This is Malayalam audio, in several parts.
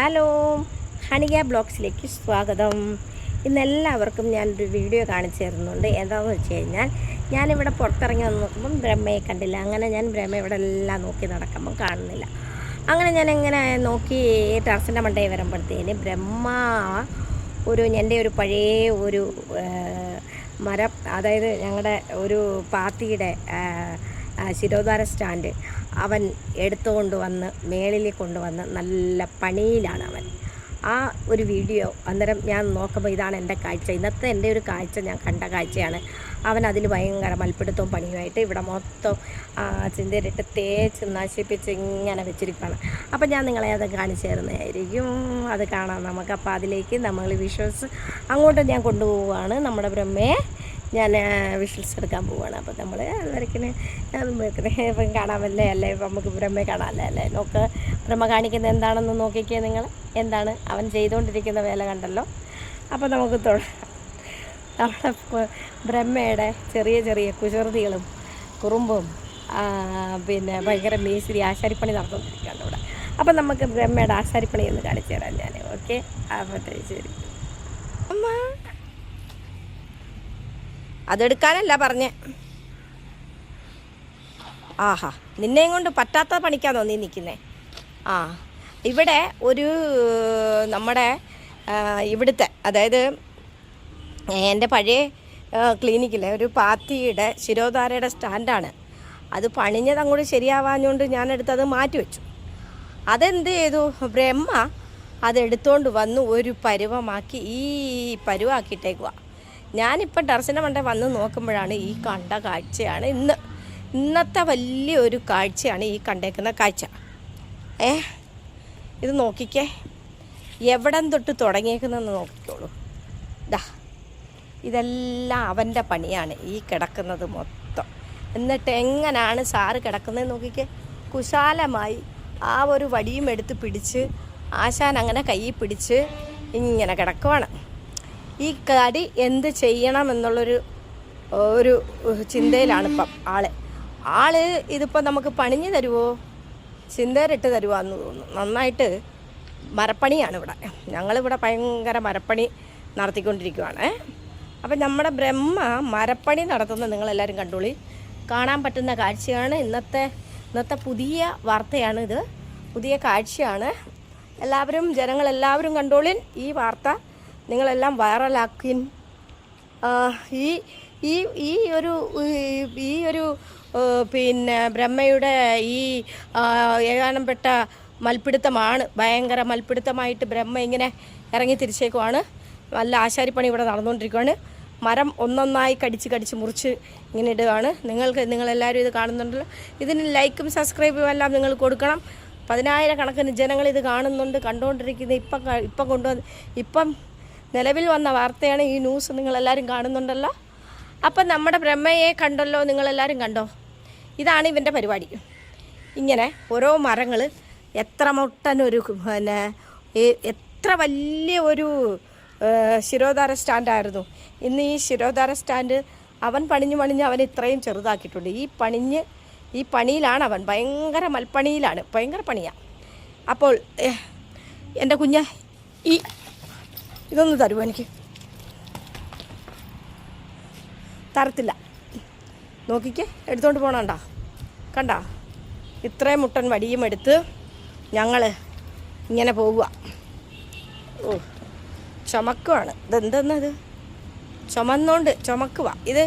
ഹലോ ഹണിക ബ്ലോഗ്സിലേക്ക് സ്വാഗതം. ഇന്നെല്ലാവർക്കും ഞാനൊരു വീഡിയോ കാണിച്ചു തരുന്നുണ്ട്. എന്താണെന്ന് വെച്ച് കഴിഞ്ഞാൽ ഞാനിവിടെ പുറത്തിറങ്ങി വന്ന് നോക്കുമ്പം ബ്രഹ്മയെ കണ്ടില്ല. അങ്ങനെ ഞാൻ ബ്രഹ്മ ഇവിടെ എല്ലാം നോക്കി നടക്കുമ്പം കാണുന്നില്ല. അങ്ങനെ ഞാൻ എങ്ങനെ നോക്കി ടെറസിന്റെ മണ്ടയിൽ വരുമ്പോഴത്തേന് ബ്രഹ്മ ഒരു എന്റെ ഒരു പഴയ ഒരു മരം അതായത് ഞങ്ങളുടെ ഒരു പാർട്ടിയുടെ ശിരോധാര സ്റ്റാൻഡ് അവൻ എടുത്തുകൊണ്ട് വന്ന് മേളിൽ കൊണ്ടുവന്ന് നല്ല പണിയിലാണ് അവൻ. ആ ഒരു വീഡിയോ അന്നേരം ഞാൻ നോക്കുമ്പോൾ ഇതാണ് എന്റെ കാഴ്ച. ഇന്നത്തെ എന്റെ ഒരു കാഴ്ച ഞാൻ കണ്ട കാഴ്ചയാണ്. അവൻ അതിൽ ഭയങ്കര മൽപ്പിടുത്തവും പണിയുമായിട്ട് ഇവിടെ മൊത്തം ചിന്തയിലിട്ട് തേച്ച് നശിപ്പിച്ച് ഇങ്ങനെ വെച്ചിരിക്കുകയാണ്. അപ്പം ഞാൻ നിങ്ങളെ അത് കാണിച്ചു തരുന്നതായിരിക്കും. അത് കാണാം നമുക്ക്. അപ്പോൾ അതിലേക്ക് നമ്മൾ വിഷ്വൽസ് അങ്ങോട്ട് ഞാൻ കൊണ്ടുപോവുകയാണ് നമ്മുടെ ബ്രഹ്മയെ ഞാൻ വിഷ്വൽസ് എടുക്കാൻ പോവുകയാണ് അപ്പോൾ നമ്മൾ വരയ്ക്കുന്ന ഇപ്പം കാണാമല്ലേ? അല്ലേ? ഇപ്പം നമുക്ക് ബ്രഹ്മയെ കാണാമല്ലേ? അല്ലേ? നോക്ക് ബ്രഹ്മ കാണിക്കുന്നത് എന്താണെന്ന് നോക്കിക്കേ നിങ്ങൾ എന്താണ്? അവൻ ചെയ്തുകൊണ്ടിരിക്കുന്ന വേല കണ്ടല്ലോ. അപ്പോൾ നമുക്ക് നമ്മുടെ ബ്രഹ്മയുടെ ചെറിയ ചെറിയ കുസൃതികളും കുറുമ്പും പിന്നെ ഭയങ്കര മേശിരി ആശാരിപ്പണി നടന്നുകൊണ്ടിരിക്കുകയാണ് ഇവിടെ. അപ്പം നമുക്ക് ബ്രഹ്മയുടെ ആശാരിപ്പണി ഒന്ന് കാണിച്ചു തരാം ഞാൻ ഓക്കെ? അപ്പം ശരി. അമ്മ! അതെടുക്കാനല്ല പറഞ്ഞേ. ആഹാ നിന്നെയും കൊണ്ട് പറ്റാത്ത പണിക്കാന്നോ നീ നിൽക്കുന്നേ. ആ ഇവിടെ ഒരു നമ്മുടെ ഇവിടുത്തെ അതായത് എന്റെ പഴയ ക്ലിനിക്കിലെ ഒരു പാത്തിയുടെ ശിരോധാരയുടെ സ്റ്റാൻഡാണ്. അത് പണിഞ്ഞത് അങ്ങോട്ട് ശരിയാവാഞ്ഞുകൊണ്ട് ഞാനെടുത്തത് മാറ്റി വെച്ചു അതെന്ത് ചെയ്തു? ബ്രഹ്മ അതെടുത്തോണ്ട് വന്ന് ഒരു പരുവമാക്കി ഈ പരുവാക്കിയിട്ടേക്കുക ഞാനിപ്പം ടെറസിന്റെ മണ്ടേ വന്ന് നോക്കുമ്പോഴാണ് ഈ കണ്ട കാഴ്ചയാണ്. ഇന്ന് ഇന്നത്തെ വലിയൊരു കാഴ്ചയാണ് ഈ കണ്ടേക്കുന്ന കാഴ്ച. ഏ ഇത് നോക്കിക്കേ. എവിടം തൊട്ട് തുടങ്ങിയേക്കുന്നെന്ന് നോക്കിക്കോളൂ. ദാ ഇതെല്ലാം അവന്റെ പണിയാണ് ഈ കിടക്കുന്നത് മൊത്തം. എന്നിട്ട് എങ്ങനെയാണ് സാറ് കിടക്കുന്നത് നോക്കിക്കേ. കുശാലമായി ആ ഒരു വടിയും എടുത്ത് പിടിച്ച് ആശാൻ അങ്ങനെ കൈ പിടിച്ച് ഇങ്ങനെ കിടക്കുവാണ്. ഈ കടി എന്ത് ചെയ്യണം എന്നുള്ളൊരു ഒരു ചിന്തയിലാണ് ഇപ്പം ആൾ. ആൾ ഇതിപ്പോൾ നമുക്ക് പണിഞ്ഞു തരുമോ ചിന്തയിലിട്ട് തരുവാന്ന് തോന്നുന്നു. നന്നായിട്ട് മരപ്പണിയാണ് ഇവിടെ ഞങ്ങളിവിടെ ഭയങ്കര മരപ്പണി നടത്തിക്കൊണ്ടിരിക്കുവാണ്. അപ്പം നമ്മുടെ ബ്രഹ്മ മരപ്പണി നടത്തുന്നത് നിങ്ങളെല്ലാവരും കണ്ടോളി. കാണാൻ പറ്റുന്ന കാഴ്ചയാണ്. ഇന്നത്തെ ഇന്നത്തെ പുതിയ വാർത്തയാണ് ഇത് പുതിയ കാഴ്ചയാണ്. എല്ലാവരും ജനങ്ങളെല്ലാവരും കണ്ടോളിൻ. ഈ വാർത്ത നിങ്ങളെല്ലാം വൈറലാക്കി ഈ ഈ ഈ ഒരു ഈ- ഒരു പിന്നെ ബ്രഹ്മയുടെ ഈ ആ, ഏകാനംപെട്ട മൽപ്പിടുത്തമാണ് ഭയങ്കര മൽപിടുത്തമായിട്ട് ബ്രഹ്മ ഇങ്ങനെ ഇറങ്ങി തിരിച്ചേക്കുവാണ്. നല്ല ആശാരിപ്പണി ഇവിടെ നടന്നുകൊണ്ടിരിക്കുകയാണ് മരം ഒന്നൊന്നായി കടിച്ച് കടിച്ച് മുറിച്ച് ഇങ്ങനെ ഇടുകയാണ് നിങ്ങൾക്ക് നിങ്ങളെല്ലാവരും ഇത് കാണുന്നുണ്ടല്ലോ. ഇതിന് ലൈക്കും സബ്സ്ക്രൈബും എല്ലാം നിങ്ങൾ കൊടുക്കണം. പതിനായിരക്കണക്കിന് ജനങ്ങൾ ഇത് കാണുന്നുണ്ട് കണ്ടുകൊണ്ടിരിക്കുന്നത് ഇപ്പം ഇപ്പം കൊണ്ടുവന്ന് ഇപ്പം നിലവിൽ വന്ന വാർത്തയാണ് ഈ ന്യൂസ് നിങ്ങളെല്ലാവരും കാണുന്നുണ്ടല്ലോ. അപ്പം നമ്മുടെ ബ്രഹ്മയെ കണ്ടല്ലോ നിങ്ങളെല്ലാവരും കണ്ടോ? ഇതാണ് ഇവന്റെ പരിപാടി. ഇങ്ങനെ ഓരോ മരങ്ങൾ എത്ര മുട്ടനൊരു പിന്നെ എത്ര വലിയ ഒരു ശിരോധാര സ്റ്റാൻഡായിരുന്നു ഇന്ന് ഈ ശിരോധാര സ്റ്റാൻഡ് അവൻ പണിഞ്ഞ് പണിഞ്ഞ് അവൻ ഇത്രയും ചെറുതാക്കിയിട്ടുണ്ട്. ഈ പണിഞ്ഞ് ഈ പണിയിലാണ് അവൻ. ഭയങ്കര മൽപ്പണിയിലാണ്. ഭയങ്കര പണിയാണ് അപ്പോൾ എന്റെ കുഞ്ഞ് ഈ ഇതൊന്ന് തരുമോ എനിക്ക്? തരത്തില്ല. നോക്കിക്കേ എടുത്തോണ്ട് പോണണ്ട. കണ്ട? ഇത്രയും മുട്ടൻ വടിയും എടുത്ത് ഞങ്ങൾ ഇങ്ങനെ പോവുക ഓ ചുമക്കുവാണ്. ഇതെന്തെന്നത് ചുമന്നോണ്ട് ചുമക്കുക ഇത്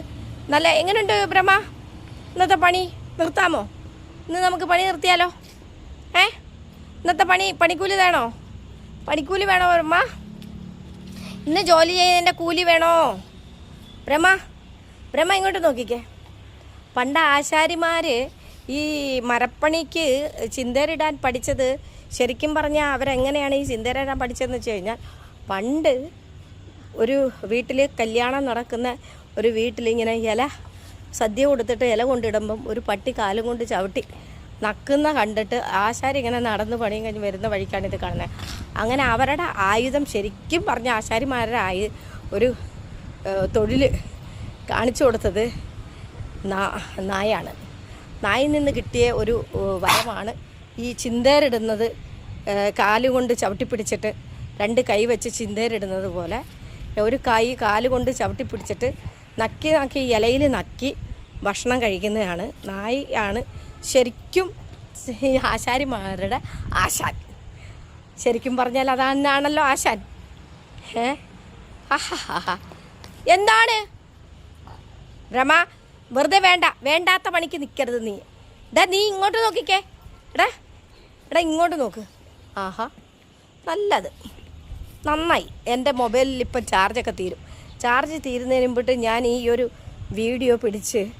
നല്ല എങ്ങനെയുണ്ട് ബ്രഹ്മ? ഇന്നത്തെ പണി നിർത്താമോ? ഇന്ന് നമുക്ക് പണി നിർത്തിയാലോ? ഏ? ഇന്നത്തെ പണി പണിക്കൂലി വേണോ? പണിക്കൂലി വേണോ ബ്രഹ്മ? ഇന്ന് ജോലി ചെയ്യുന്നതിന്റെ കൂലി വേണോ? ബ്രഹ്മ ബ്രഹ്മ ഇങ്ങോട്ട് നോക്കിക്കേ. പണ്ട് ആശാരിമാർ ഈ മരപ്പണിക്ക് ചിന്തേരിടാൻ പഠിച്ചത് ശരിക്കും പറഞ്ഞാൽ അവരെങ്ങനെയാണ് ഈ ചിന്തേരിടാൻ പഠിച്ചതെന്ന് വെച്ച് കഴിഞ്ഞാൽ പണ്ട് ഒരു വീട്ടിൽ കല്യാണം നടക്കുന്ന ഒരു വീട്ടിൽ ഇങ്ങനെ ഇല സദ്യ കൊടുത്തിട്ട് ഇല കൊണ്ടിടുമ്പം ഒരു പട്ടി കാലും കൊണ്ട് ചവിട്ടി. നക്കുന്ന കണ്ടിട്ട് ആശാരി ഇങ്ങനെ നടന്ന് പണിയും കഴിഞ്ഞ് വരുന്ന വഴിക്കാണ് ഇത് കാണുന്നത് അങ്ങനെ അവരുടെ ആയുധം ശരിക്കും പറഞ്ഞ ആശാരിമാരുടെ ആയു ഒരു തൊഴിൽ കാണിച്ചു കൊടുത്തത് നായാണ്. നായിൽ നിന്ന് കിട്ടിയ ഒരു വരമാണ് ഈ ചിന്തേരിടുന്നത് കാലുകൊണ്ട് ചവിട്ടി പിടിച്ചിട്ട് രണ്ട് കൈ വെച്ച് ചിന്തേരിടുന്നത് പോലെ ഒരു കൈ കാലുകൊണ്ട് ചവിട്ടി പിടിച്ചിട്ട് നക്കി നക്കി ഇലയിൽ നക്കി ഭക്ഷണം കഴിക്കുന്നതാണ്. നായി ആണ് ശരിക്കും ആശാരി ആശാരിമാരുടെ ആശാൻ. ശരിക്കും പറഞ്ഞാൽ അതാണല്ലോ ആശാൻ. ഏ? എന്താണ്? രമ വെറുതെ വേണ്ട വേണ്ടാത്ത പണിക്ക് നിൽക്കരുത് നീ. ഡാ നീ ഇങ്ങോട്ട് നോക്കിക്കേ. എടാ എടാ ഇങ്ങോട്ട് നോക്ക്. ആഹാ നല്ലത്. നന്നായി. എന്റെ മൊബൈലിൽ ഇപ്പം ചാർജൊക്കെ തീരും. ചാർജ് തീരുന്നതിന് മുമ്പിട്ട് ഞാൻ ഈ ഒരു വീഡിയോ പിടിച്ച്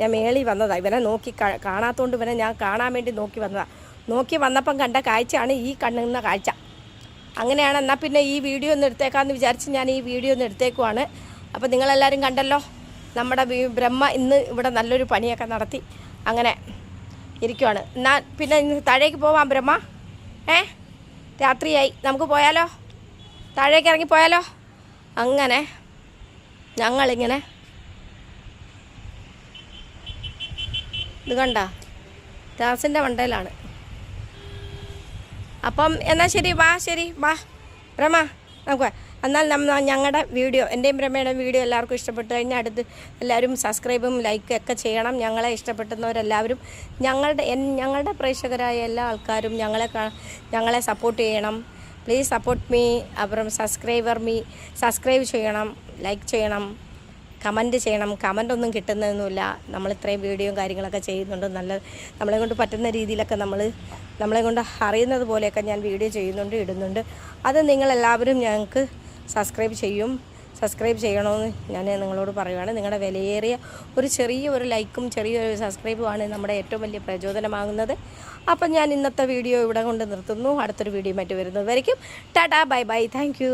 ഞാൻ മേളി വന്നതാണ് ഇവനെ നോക്കി കാണാത്തോണ്ട് ഇവനെ ഞാൻ കാണാൻ വേണ്ടി നോക്കി വന്നതാണ് നോക്കി വന്നപ്പം കണ്ട കാഴ്ചയാണ് ഈ കണ്ണുന്ന കാഴ്ച. അങ്ങനെയാണ്. എന്നാൽ പിന്നെ ഈ വീഡിയോ ഒന്ന് എടുത്തേക്കാമെന്ന് വിചാരിച്ച് ഞാൻ ഈ വീഡിയോ ഒന്ന് എടുത്തേക്കുവാണ്. അപ്പോൾ നിങ്ങളെല്ലാവരും കണ്ടല്ലോ നമ്മുടെ ബ്രഹ്മ ഇന്ന് ഇവിടെ നല്ലൊരു പണിയൊക്കെ നടത്തി. അങ്ങനെ ഇരിക്കുവാണ്. എന്നാൽ പിന്നെ താഴേക്ക് പോവാം ബ്രഹ്മ. ഏ? രാത്രിയായി. നമുക്ക് പോയാലോ? താഴേക്ക് ഇറങ്ങി പോയാലോ? അങ്ങനെ ഞങ്ങളിങ്ങനെ ഇത് കണ്ട? ദാസിന്റെ മണ്ടയിലാണ് അപ്പം എന്നാൽ ശരി വാ ശരി വാ. രമ നമുക്ക് എന്നാൽ നമ്മ ഞങ്ങളുടെ വീഡിയോ എന്റെയും ബ്രഹ്മയുടെ വീഡിയോ എല്ലാവർക്കും ഇഷ്ടപ്പെട്ടു കഴിഞ്ഞാൽ അടുത്ത് എല്ലാവരും സബ്സ്ക്രൈബും ലൈക്കും ഒക്കെ ചെയ്യണം. ഞങ്ങളെ ഇഷ്ടപ്പെടുന്നവരെല്ലാവരും ഞങ്ങളുടെ ഞങ്ങളുടെ പ്രേക്ഷകരായ എല്ലാ ആൾക്കാരും ഞങ്ങളെ ഞങ്ങളെ സപ്പോർട്ട് ചെയ്യണം. പ്ലീസ് സപ്പോർട്ട് മീ അപ്പുറം സബ്സ്ക്രൈബർ മീ സബ്സ്ക്രൈബ് ചെയ്യണം ലൈക്ക് ചെയ്യണം. കമന്റ് ചെയ്യണം കമന്റ് ഒന്നും കിട്ടുന്നതൊന്നുമില്ല. നമ്മൾ ഇത്രയും വീഡിയോയും കാര്യങ്ങളൊക്കെ ചെയ്യുന്നുണ്ട്. നല്ല നമ്മളെ കൊണ്ട് പറ്റുന്ന രീതിയിലൊക്കെ നമ്മൾ നമ്മളെ കൊണ്ട് അറിയുന്നത് പോലെയൊക്കെ ഞാൻ വീഡിയോ ചെയ്യുന്നുണ്ട് ഇടുന്നുണ്ട്. അത് നിങ്ങളെല്ലാവരും ഞങ്ങൾക്ക് സബ്സ്ക്രൈബ് ചെയ്യും. സബ്സ്ക്രൈബ് ചെയ്യണമെന്ന് ഞാൻ നിങ്ങളോട് പറയുവാണ്. നിങ്ങളുടെ വിലയേറിയ ഒരു ചെറിയ ഒരു ലൈക്കും ചെറിയൊരു സബ്സ്ക്രൈബുമാണ് നമ്മുടെ ഏറ്റവും വലിയ പ്രചോദനമാകുന്നത്. അപ്പം ഞാൻ ഇന്നത്തെ വീഡിയോ ഇവിടെ കൊണ്ട് നിർത്തുന്നു. അടുത്തൊരു വീഡിയോ മറ്റു വരുന്നത് വരയ്ക്കും ടാറ്റാ ബൈ ബൈ. താങ്ക്